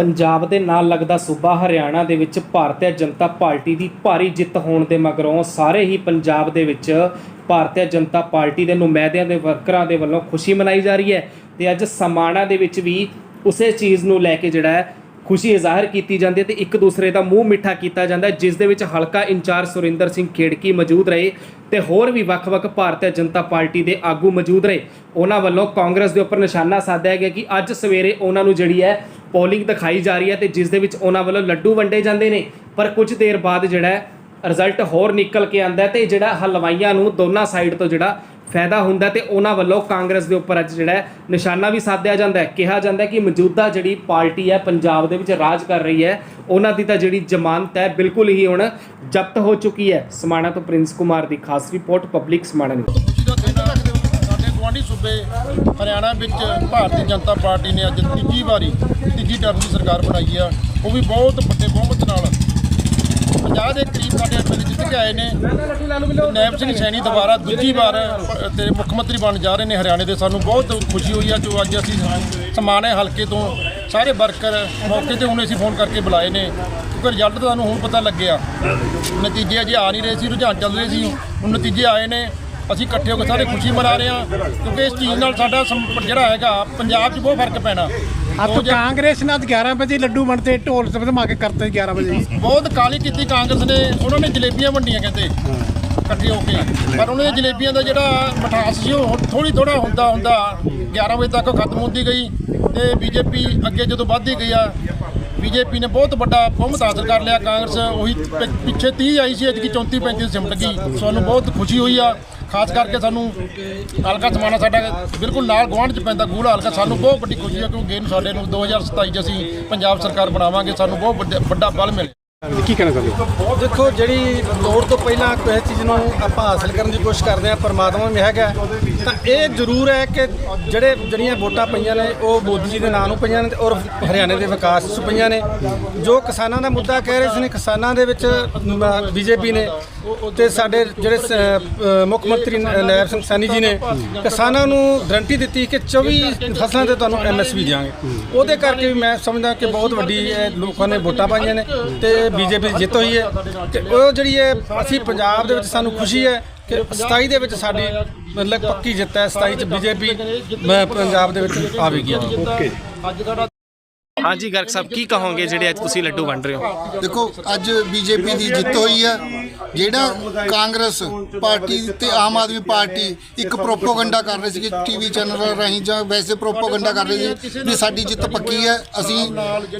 ਪੰਜਾਬ ਦੇ ਨਾਲ ਲੱਗਦਾ ਸੂਬਾ ਹਰਿਆਣਾ ਦੇ ਵਿੱਚ ਭਾਰਤੀ ਜਨਤਾ ਪਾਰਟੀ ਦੀ ਭਾਰੀ ਜਿੱਤ ਹੋਣ ਦੇ ਮਗਰੋਂ ਸਾਰੇ ਹੀ ਪੰਜਾਬ ਦੇ ਵਿੱਚ ਭਾਰਤੀ ਜਨਤਾ ਪਾਰਟੀ ਦੇ ਨੁਮਾਇੰਦਿਆਂ ਦੇ ਵਰਕਰਾਂ ਦੇ ਵੱਲੋਂ ਖੁਸ਼ੀ ਮਨਾਈ ਜਾ ਰਹੀ ਹੈ ਤੇ ਅੱਜ ਸਮਾਣਾ ਦੇ ਵਿੱਚ ਵੀ ਉਸੇ ਚੀਜ਼ ਨੂੰ ਲੈ ਕੇ ਜਿਹੜਾ ਹੈ ਖੁਸ਼ੀ ਜ਼ਾਹਿਰ ਕੀਤੀ ਜਾਂਦੀ ਹੈ ਤੇ ਇੱਕ ਦੂਸਰੇ ਦਾ ਮੂੰਹ ਮਿੱਠਾ ਕੀਤਾ ਜਾਂਦਾ ਜਿਸ ਦੇ ਵਿੱਚ ਹਲਕਾ ਇੰਚਾਰਜ ਸੁਰਿੰਦਰ ਸਿੰਘ ਖੇੜਕੀ ਮੌਜੂਦ ਰਹੇ ਤੇ ਹੋਰ ਵੀ ਵੱਖ-ਵੱਖ ਭਾਰਤੀ ਜਨਤਾ ਪਾਰਟੀ ਦੇ ਆਗੂ ਮੌਜੂਦ ਰਹੇ। ਉਹਨਾਂ ਵੱਲੋਂ ਕਾਂਗਰਸ ਦੇ ਉੱਪਰ ਨਿਸ਼ਾਨਾ ਸਾਧਿਆ ਗਿਆ ਕਿ ਅੱਜ ਸਵੇਰੇ ਉਹਨਾਂ ਨੂੰ ਜਿਹੜੀ ਹੈ ਪੋਲਿੰਗ ਦਿਖਾਈ ਜਾ ਰਹੀ ਹੈ ਤੇ ਜਿਸ ਦੇ ਵਿੱਚ ਉਹਨਾਂ ਵੱਲੋਂ ਲੱਡੂ ਵੰਡੇ ਜਾਂਦੇ ਨੇ। ਪਰ ਕੁਝ ਦੇਰ ਬਾਅਦ ਜਿਹੜਾ ਰਿਜ਼ਲਟ ਹੋਰ ਨਿਕਲ ਕੇ ਆਂਦਾ ਤੇ ਜਿਹੜਾ ਹਲਵਾਈਆਂ ਨੂੰ ਦੋਨਾਂ ਸਾਈਡ ਤੋਂ ਜਿਹੜਾ ਫਾਇਦਾ ਹੁੰਦਾ ਤੇ ਉਹਨਾਂ ਵੱਲੋਂ ਕਾਂਗਰਸ ਦੇ ਉੱਪਰ ਅੱਜ ਜਿਹੜਾ ਨਿਸ਼ਾਨਾ ਵੀ ਸਾਧਿਆ ਜਾਂਦਾ ਹੈ। ਕਿਹਾ ਜਾਂਦਾ ਕਿ ਮੌਜੂਦਾ ਜਿਹੜੀ ਪਾਰਟੀ ਹੈ, ਪੰਜਾਬ ਦੇ ਵਿੱਚ ਰਾਜ ਕਰ ਰਹੀ ਹੈ, ਉਹਨਾਂ ਦੀ ਤਾਂ ਜਿਹੜੀ ਜ਼ਮਾਨਤ ਹੈ ਬਿਲਕੁਲ ਹੀ ਹੁਣ ਜ਼ਬਤ ਹੋ ਚੁੱਕੀ ਹੈ। ਸਮਾਣਾ ਤੋਂ ਪ੍ਰਿੰਸ ਕੁਮਾਰ ਦੀ ਖਾਸ ਰਿਪੋਰਟ ਪਬਲਿਕ ਸਮਾਣਾ ਨਿਊਜ਼ ਸਾਡੇ ਸੂਬੇ ਹਰਿਆਣਾ ਵਿੱਚ ਭਾਰਤੀ ਜਨਤਾ ਪਾਰਟੀ ਨੇ ਅੱਜ ਤੀਜੀ ਵਾਰੀ, ਤੀਜੀ ਟਰਮ ਦੀ ਸਰਕਾਰ ਬਣਾਈ ਆ। ਉਹ ਵੀ ਬਹੁਤ ਵੱਡੇ ਬਹੁਮਤ ਨਾਲ। 50 ਦੇ ਕਰੀਬ ਸਾਡੇ ਐਮਐਲਏ ਜਿੱਤ ਕੇ ਆਏ ਨੇ। ਨੈਬ ਸਿੰਘ ਸੈਣੀ ਦੁਬਾਰਾ ਦੂਜੀ ਵਾਰ ਪ- ਤੇ ਮੁੱਖ ਮੰਤਰੀ ਬਣ ਜਾ ਰਹੇ ਨੇ ਹਰਿਆਣੇ ਦੇ। ਸਾਨੂੰ ਬਹੁਤ ਖੁਸ਼ੀ ਹੋਈ ਆ ਜੋ ਅੱਜ ਅਸੀਂ ਸਮਾਣੇ ਹਲਕੇ ਤੋਂ। ਸਾਰੇ ਵਰਕਰ ਮੌਕੇ ਤੇ ਹੁਣ ਅਸੀਂ ਫੋਨ ਕਰਕੇ ਬੁਲਾਏ ਨੇ। ਕਿਉਂਕਿ ਰਿਜ਼ਲਟ ਤਾਂ ਸਾਨੂੰ ਹੁਣ ਪਤਾ ਲੱਗਿਆ। ਨਤੀਜੇ ਅਜੇ ਆ ਨਹੀਂ ਰਹੇ ਸੀ, ਰੁਝਾਨ ਚੱਲ ਰਹੇ ਸੀ। ਹੁਣ ਨਤੀਜੇ ਆਏ ਨੇ। ਅਸੀਂ ਇਕੱਠੇ ਹੋ ਕੇ ਸਾਰੇ ਖੁਸ਼ੀ ਮਨਾ ਰਹੇ ਹਾਂ ਕਿਉਂਕਿ ਇਸ ਚੀਜ਼ ਨਾਲ ਸਾਡਾ ਸੰਪ- ਜਿਹੜਾ ਹੈਗਾ ਪੰਜਾਬ 'ਚ ਬਹੁਤ ਫ਼ਰਕ ਪੈਣਾ। ਤਾਂ ਹਜ਼ਾਰ- ਕਾਂਗਰਸ ਨੇ ਅੱਜ 11 ਵਜੇ ਲੱਡੂ ਵੰਡਤੇ ਢੋਲ ਸਭਾ ਕੇ ਕਰਤੇ 11 ਵਜੇ। ਬਹੁਤ ਕਾਲੀ ਕੀਤੀ ਕਾਂਗਰਸ ਨੇ ਉਹਨਾਂ ਨੇ ਜਲੇਬੀਆਂ ਵੰਡੀਆਂ ਕਹਿੰਦੇ ਇਕੱਠੇ ਹੋ ਕੇ। ਪਰ ਉਹਨਾਂ ਦੇ ਜਲੇਬੀਆਂ ਦਾ ਜਿਹੜਾ ਮਠਾਸ ਸੀ ਉਹ ਥੋੜੀ ਥੋੜਾ ਹੁੰਦਾ ਹੁੰਦਾ 11 ਵਜੇ ਤੱਕ ਉਹ ਖਤਮ ਹੁੰਦੀ ਗਈ ਤੇ ਬੀਜੇਪੀ ਅੱਗੇ ਜਦੋਂ ਵੱਧਦੀ ਗਈ ਆ ਬੀਜੇਪੀ ਨੇ ਬਹੁਤ ਵੱਡਾ ਬਹੁਮਤ ਹਾਸਲ ਕਰ ਲਿਆ। ਕਾਂਗਰਸ ਉਹੀ ਪਿ- ਪਿੱਛੇ 30 ਆਈ ਸੀ ਅੱਜ ਕੀ 34 35 ਸਿਮਟ ਗਈ। ਸਾਨੂੰ ਬਹੁਤ ਖੁਸ਼ੀ ਹੋਈ ਆ। ਖਾਸ ਕਰਕੇ ਸਾਨੂੰ ਹਲਕਾ ਸਮਾਣਾ ਸਾਡਾ ਬਿਲਕੁਲ ਨਾਲ ਗੁਆਂਢ ਚ ਪੈਂਦਾ ਗੂੜਾ ਹਲਕਾ, ਸਾਨੂੰ ਬਹੁਤ ਵੱਡੀ ਖੁਸ਼ੀ ਹੈ ਕਿਉਂਕਿ ਇਹਨੂੰ ਸਾਡੇ ਨੂੰ 2027 ਚ ਅਸੀਂ ਪੰਜਾਬ ਸਰਕਾਰ ਬਣਾਵਾਂਗੇ, ਸਾਨੂੰ ਬਹੁਤ ਵੱਡਾ- ਵੱਡਾ ਬਲ ਮਿਲੇ ਕੀ ਕਹਿਣਾ ਚਾਹੁੰਦੇ ਦੇਖੋ, ਜਿਹੜੀ ਲੋੜ ਤੋਂ ਪਹਿਲਾਂ ਕਿਸੇ ਚੀਜ਼ ਨੂੰ ਆਪਾਂ ਹਾਸਲ ਕਰਨ ਦੀ ਕੋਸ਼ਿਸ਼ ਕਰਦੇ ਹਾਂ, ਪਰਮਾਤਮਾ ਵੀ ਹੈਗਾ ਤਾਂ ਇਹ ਜ਼ਰੂਰ ਹੈ ਕਿ ਜਿਹੜੇ ਜਿਹੜੀਆਂ ਵੋਟਾਂ ਪਈਆਂ ਨੇ, ਉਹ ਮੋਦੀ ਜੀ ਦੇ ਨਾਂ ਨੂੰ ਪਈਆਂ ਨੇ ਔਰ ਹਰਿਆਣੇ ਦੇ ਵਿਕਾਸ 'ਚ ਪਈਆਂ ਨੇ। ਜੋ ਕਿਸਾਨਾਂ ਦਾ ਮੁੱਦਾ ਕਹਿ ਰਹੇ ਸੀ ਨੇ, ਕਿਸਾਨਾਂ ਦੇ ਵਿੱਚ ਬੀਜੇਪੀ ਨੇ ਤੇ ਸਾਡੇ ਜਿਹੜੇ ਮੁੱਖ ਮੰਤਰੀ ਨ- ਨਾਇਬ ਸਿੰਘ ਸੈਣੀ ਜੀ ਨੇ, ਕਿਸਾਨਾਂ ਨੂੰ ਗਰੰਟੀ ਦਿੱਤੀ ਕਿ 24 ਫਸਲਾਂ ਤੇ ਤੁਹਾਨੂੰ ਐਮਐਸਪੀ ਦਿਆਂਗੇ। ਉਹਦੇ ਕਰਕੇ ਵੀ ਮੈਂ ਸਮਝਦਾ ਕਿ ਬਹੁਤ ਵੱਡੀ ਲੋਕਾਂ ਨੇ ਵੋਟਾਂ ਪਾਈਆਂ ਨੇ ਤੇ ਬੀਜੇਪੀ ਦੀ ਜਿੱਤ ਹੋਈ ਹੈ। ਤੇ ਉਹ ਜਿਹੜੀ ਹੈ ਅਸੀਂ ਪੰਜਾਬ ਦੇ ਵਿੱਚ ਸਾਨੂੰ ਖੁਸ਼ੀ ਹੈ ਕਿ 27 ਦੇ ਵਿੱਚ ਸਾਡੀ ਮਤਲਬ ਪੱਕੀ ਜਿੱਤ ਹੈ 27 ਚ ਬੀਜੇਪੀ ਪੰਜਾਬ ਦੇ ਵਿੱਚ ਆਵੇਗੀ ਓਕੇ ਅੱਜ ਸਾਡਾ ਹਾਂਜੀ ਗਰਗ ਸਾਹਿਬ, ਕੀ ਕਹੋਗੇ ਜਿਹੜੇ ਅੱਜ ਤੁਸੀਂ ਲੱਡੂ ਵੰਡ ਰਹੇ ਹੋ? ਦੇਖੋ, ਅੱਜ ਬੀਜੇਪੀ ਦੀ ਜਿੱਤ ਹੋਈ ਹੈ ਜਿਹੜਾ ਕਾਂਗਰਸ ਪਾਰਟੀ ਤੇ ਆਮ ਆਦਮੀ ਪਾਰਟੀ ਇੱਕ ਪ੍ਰੋਪੋਗੰਡਾ ਕਰ ਰਹੇ ਸੀ ਟੀਵੀ ਚੈਨਲ ਰਾਹੀਂ ਜਾਂ ਵੈਸੇ ਪ੍ਰੋਪੋਗੰਡਾ ਕਰ ਰਹੇ ਸੀ ਵੀ ਸਾਡੀ ਜਿੱਤ ਪੱਕੀ ਹੈ ਅਸੀਂ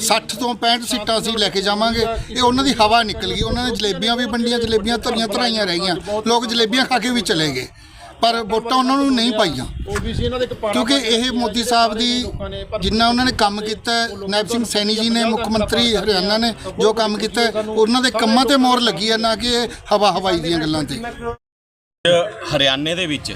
60 ਤੋਂ 65 ਸੀਟਾਂ ਅਸੀਂ ਲੈ ਕੇ ਜਾਵਾਂਗੇ। ਇਹ ਉਹਨਾਂ ਦੀ ਹਵਾ ਨਿਕਲ ਗਈ, ਉਹਨਾਂ ਨੇ ਜਲੇਬੀਆਂ ਵੀ ਵੰਡੀਆਂ, ਜਲੇਬੀਆਂ ਧਰੀਆਂ ਧਰਾਈਆਂ ਰਹਿ ਗਈਆਂ ਲੋਕ ਜਲੇਬੀਆਂ ਖਾ ਕੇ ਵੀ ਚਲੇ ਗਏ। ਪਰ ਵੋਟਾਂ ਉਹਨਾਂ ਨੂੰ ਨਹੀਂ ਪਾਈਆਂ। ਓਬੀਸੀ ਇਹਨਾਂ ਦੇ ਇੱਕ ਪਾੜਾ ਕਿਉਂਕਿ ਇਹ ਮੋਦੀ ਸਾਹਿਬ ਦੀ ਜਿੰਨਾ ਉਹਨਾਂ ਨੇ ਕੰਮ ਕੀਤਾ ਹੈ, ਨਾਇਬ ਸਿੰਘ ਸੈਣੀ ਜੀ ਨੇ ਮੁੱਖ ਮੰਤਰੀ ਹਰਿਆਣਾ ਨੇ ਜੋ ਕੰਮ ਕੀਤਾ ਹੈ, ਉਹਨਾਂ ਦੇ ਕੰਮਾਂ ਤੇ ਮੋਹਰ ਲੱਗੀ ਹੈ ਨਾ ਕਿ ਇਹ ਹਵਾ ਹਵਾਈ ਦੀਆਂ ਗੱਲਾਂ ਤੇ। ਹਰਿਆਣੇ ਦੇ ਵਿੱਚ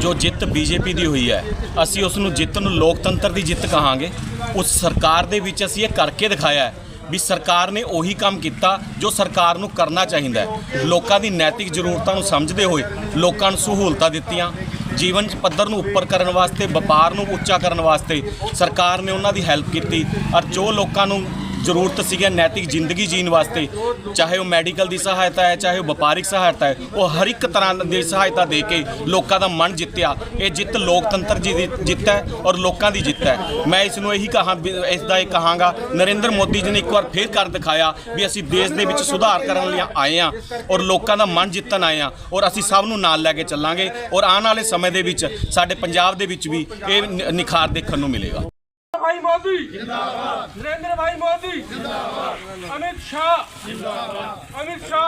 ਜੋ ਜਿੱਤ ਬੀਜੇਪੀ ਦੀ ਹੋਈ ਹੈ ਅਸੀਂ ਉਸ ਨੂੰ ਜਿੱਤ ਨੂੰ ਲੋਕਤੰਤਰ ਦੀ ਜਿੱਤ ਕਹਾਂਗੇ। ਉਸ ਸਰਕਾਰ ਦੇ ਵਿੱਚ ਅਸੀਂ ਇਹ ਕਰਕੇ ਦਿਖਾਇਆ ਹੈ ਵੀ ਸਰਕਾਰ ਨੇ ਉਹੀ ਕੰਮ ਕੀਤਾ ਜੋ ਸਰਕਾਰ ਨੂੰ ਕਰਨਾ ਚਾਹੀਦਾ ਹੈ। ਲੋਕਾਂ ਦੀ ਨੈਤਿਕ ਜ਼ਰੂਰਤਾਂ ਨੂੰ ਸਮਝਦੇ ਹੋਏ ਲੋਕਾਂ ਨੂੰ ਸਹੂਲਤਾਂ ਦਿੱਤੀਆਂ। ਜੀਵਨ ਪੱਧਰ ਨੂੰ ਉੱਪਰ ਕਰਨ ਵਾਸਤੇ, ਵਪਾਰ ਨੂੰ ਉੱਚਾ ਕਰਨ ਵਾਸਤੇ ਸਰਕਾਰ ਨੇ ਉਹਨਾਂ ਦੀ ਹੈਲਪ ਕੀਤੀ। ਔਰ ਜੋ ਲੋਕਾਂ ਨੂੰ ਜ਼ਰੂਰਤ ਸੀਗੀ ਨੈਤਿਕ ਜ਼ਿੰਦਗੀ ਜੀਣ ਵਾਸਤੇ। ਚਾਹੇ ਉਹ ਮੈਡੀਕਲ ਦੀ ਸਹਾਇਤਾ ਹੈ, ਚਾਹੇ ਉਹ ਵਪਾਰਿਕ ਸਹਾਇਤਾ ਹੈ, ਉਹ ਹਰ ਇੱਕ ਤਰ੍ਹਾਂ ਦੀ ਸਹਾਇਤਾ ਦੇ ਕੇ ਲੋਕਾਂ ਦਾ ਮਨ ਜਿੱਤਿਆ। ਇਹ ਜਿੱਤ ਲੋਕਤੰਤਰ ਜੀ ਦੀ ਜਿੱਤ ਹੈ ਔਰ ਲੋਕਾਂ ਦੀ ਜਿੱਤ ਹੈ। ਮੈਂ ਇਸ ਨੂੰ ਇਹੀ ਕਹਾਂ, ਵੀ ਇਸ ਦਾ ਇਹ ਕਹਾਂਗਾ, ਨਰਿੰਦਰ ਮੋਦੀ ਜੀ ਨੇ ਇੱਕ ਵਾਰ ਫੇਰ ਕਰ ਦਿਖਾਇਆ ਵੀ ਅਸੀਂ ਦੇਸ਼ ਦੇ ਵਿੱਚ ਸੁਧਾਰ ਕਰਨ ਲਈ ਆਏ ਆ ਔਰ ਲੋਕਾਂ ਦਾ ਮਨ ਜਿੱਤਣ ਆਏ ਆ ਔਰ ਅਸੀਂ ਸਭ ਨੂੰ ਨਾਲ ਲੈ ਕੇ ਚੱਲਾਂਗੇ ਔਰ ਆਉਣ ਵਾਲੇ ਸਮੇਂ ਦੇ ਵਿੱਚ, ਸਾਡੇ ਪੰਜਾਬ ਦੇ ਵਿੱਚ ਵੀ ਇਹ ਨ- ਨਿਖਾਰ ਦੇਖਣ ਨੂੰ ਮਿਲੇਗਾ। भाई मोदी जिंदाबाद नरेंद्र भाई मोदी जिंदाबाद अमित शाह जिंदाबाद अमित शाह